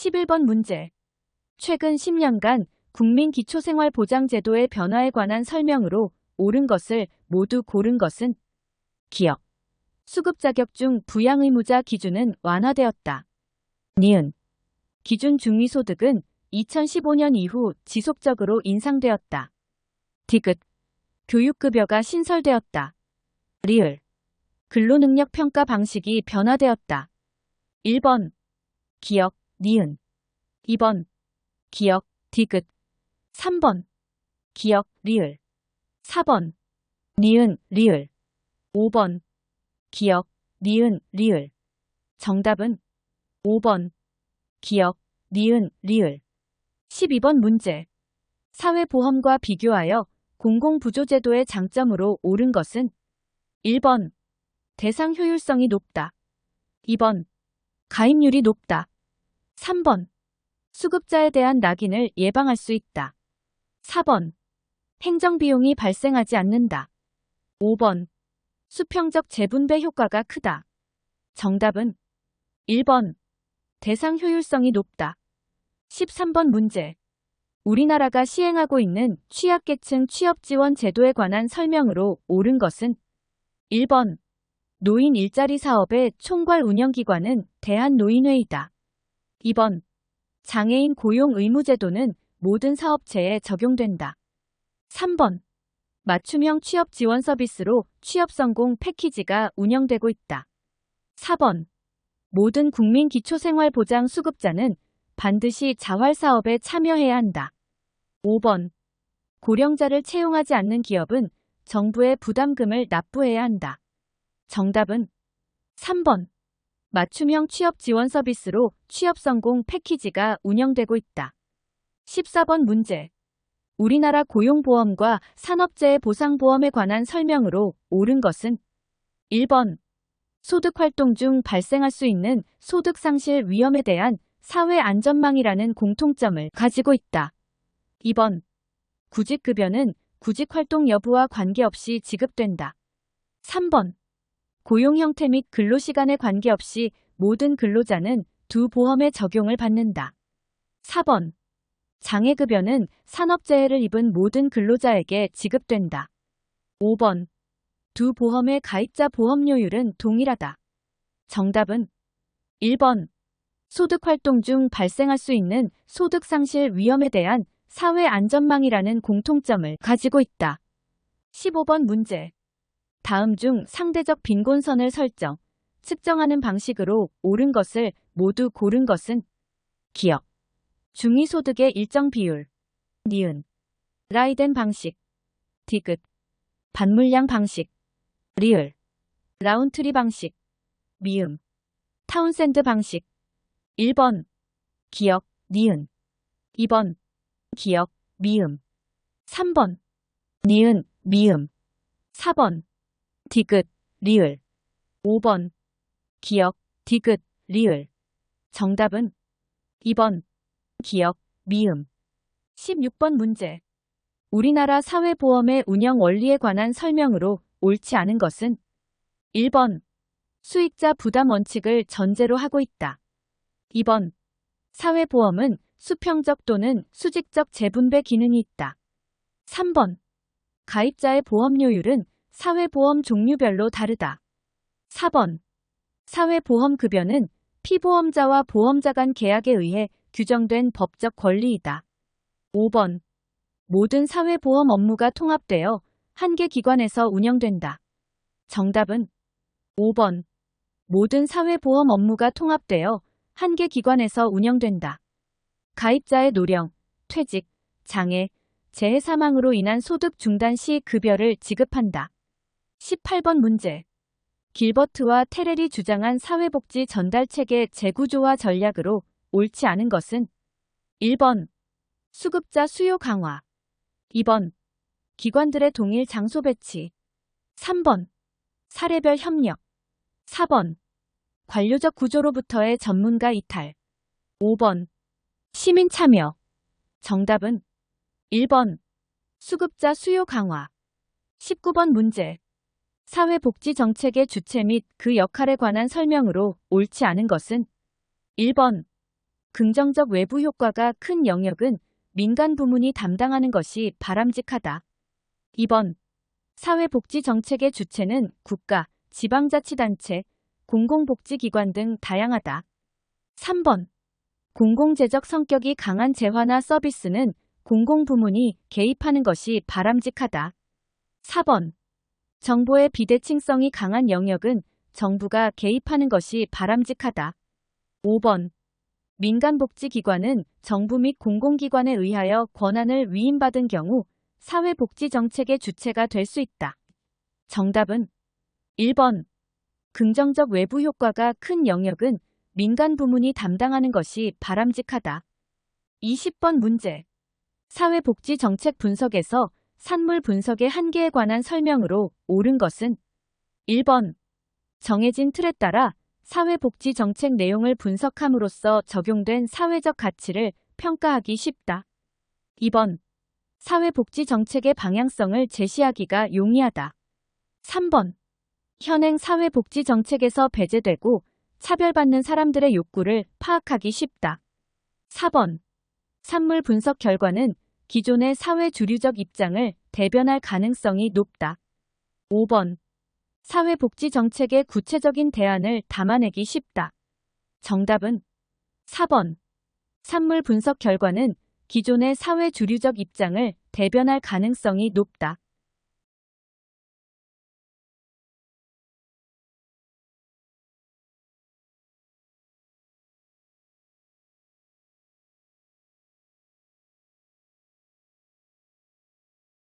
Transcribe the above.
11번 문제. 최근 10년간 국민 기초생활보장제도의 변화에 관한 설명으로 옳은 것을 모두 고른 것은 기억. 수급 자격 중 부양 의무자 기준은 완화되었다. 니은. 기준 중위소득은 2015년 이후 지속적으로 인상되었다. 디귿. 교육급여가 신설되었다. 리을. 근로능력 평가 방식이 변화되었다. 1번. 기억, 니은. 2번. 기억, 디귿. 3번. 기억, 리을. 4번. 니은, 리을. 5번. 기억, 니은, 리을. 정답은 5번. 기억, 니은, 리을. 12번 문제. 사회보험과 비교하여 공공부조제도의 장점으로 옳은 것은 1번. 대상 효율성이 높다. 2번. 가입률이 높다. 3번. 수급자에 대한 낙인을 예방할 수 있다. 4번. 행정비용이 발생하지 않는다. 5번. 수평적 재분배 효과가 크다. 정답은 1번. 대상 효율성이 높다. 13번 문제. 우리나라가 시행하고 있는 취약계층 취업지원 제도에 관한 설명으로 옳은 것은 1번. 노인 일자리 사업의 총괄 운영기관은 대한노인회의다. 2번. 장애인 고용 의무제도는 모든 사업체에 적용된다. 3번. 맞춤형 취업 지원 서비스로 취업 성공 패키지가 운영되고 있다. 4번. 모든 국민 기초생활보장 수급자는 반드시 자활사업에 참여해야 한다. 5번. 고령자를 채용하지 않는 기업은 정부의 부담금을 납부해야 한다. 정답은 3번. 맞춤형 취업 지원 서비스로 취업 성공 패키지가 운영되고 있다. 14번 문제. 우리나라 고용보험과 산업재해 보상보험에 관한 설명으로 옳은 것은 1번. 소득활동 중 발생할 수 있는 소득상실 위험에 대한 사회안전망이라는 공통점을 가지고 있다. 2번. 구직급여는 구직활동 여부와 관계없이 지급된다. 3번. 고용 형태 및 근로시간에 관계없이 모든 근로자는 두 보험의 적용을 받는다. 4번. 장애급여는 산업재해를 입은 모든 근로자에게 지급된다. 5번. 두 보험의 가입자 보험료율은 동일하다. 정답은 1번. 소득활동 중 발생할 수 있는 소득상실 위험에 대한 사회안전망이라는 공통점을 가지고 있다. 15번 문제. 다음 중 상대적 빈곤선을 설정, 측정하는 방식으로 옳은 것을 모두 고른 것은 기억, 중위소득의 일정 비율, 니은, 라이덴 방식, 디귿, 반물량 방식, 리을, 라운트리 방식, 미음, 타운샌드 방식, 1번, 기억, 니은, 2번, 기억, 미음, 3번, 니은, 미음, 4번, 디귿, 리을. 5번. 기억, 디귿, 리을. 정답은 2번. 기억, 미음. 16번 문제. 우리나라 사회보험의 운영 원리에 관한 설명으로 옳지 않은 것은 1번. 수익자 부담 원칙을 전제로 하고 있다. 2번. 사회보험은 수평적 또는 수직적 재분배 기능이 있다. 3번. 가입자의 보험료율은 사회보험 종류별로 다르다. 4번. 사회보험급여는 피보험자와 보험자 간 계약에 의해 규정된 법적 권리이다. 5번. 모든 사회보험 업무가 통합되어 한 개 기관에서 운영된다. 정답은 5번. 모든 사회보험 업무가 통합되어 한 개 기관에서 운영된다. 가입자의 노령, 퇴직, 장애, 재해 사망으로 인한 소득 중단 시 급여를 지급한다. 18번 문제. 길버트와 테렐이 주장한 사회복지 전달체계 재구조화 전략으로 옳지 않은 것은 1번 수급자 수요 강화. 2번 기관들의 동일 장소 배치. 3번 사례별 협력. 4번 관료적 구조로부터의 전문가 이탈. 5번 시민 참여. 정답은 1번 수급자 수요 강화. 19번 문제 사회복지 정책의 주체 및 그 역할에 관한 설명으로 옳지 않은 것은 1번 긍정적 외부 효과가 큰 영역은 민간 부문이 담당하는 것이 바람직하다. 2번. 사회복지 정책의 주체는 국가, 지방자치단체, 공공복지기관 등 다양하다. 3번. 공공재적 성격이 강한 재화나 서비스는 공공부문이 개입하는 것이 바람직하다. 4번. 정보의 비대칭성이 강한 영역은 정부가 개입하는 것이 바람직하다. 5번. 민간복지기관은 정부 및 공공기관에 의하여 권한을 위임받은 경우 사회복지정책의 주체가 될 수 있다. 정답은 1번. 긍정적 외부 효과가 큰 영역은 민간 부문이 담당하는 것이 바람직하다. 20번 문제. 사회복지 정책 분석에서 산물 분석의 한계에 관한 설명으로 옳은 것은 1번. 정해진 틀에 따라 사회복지 정책 내용을 분석함으로써 적용된 사회적 가치를 평가하기 쉽다. 2번. 사회복지 정책의 방향성을 제시하기가 용이하다. 3번. 현행 사회복지 정책에서 배제되고 차별받는 사람들의 욕구를 파악하기 쉽다. 4번. 산물 분석 결과는 기존의 사회 주류적 입장을 대변할 가능성이 높다. 5번. 사회복지 정책의 구체적인 대안을 담아내기 쉽다. 정답은 4번. 산물 분석 결과는 기존의 사회 주류적 입장을 대변할 가능성이 높다.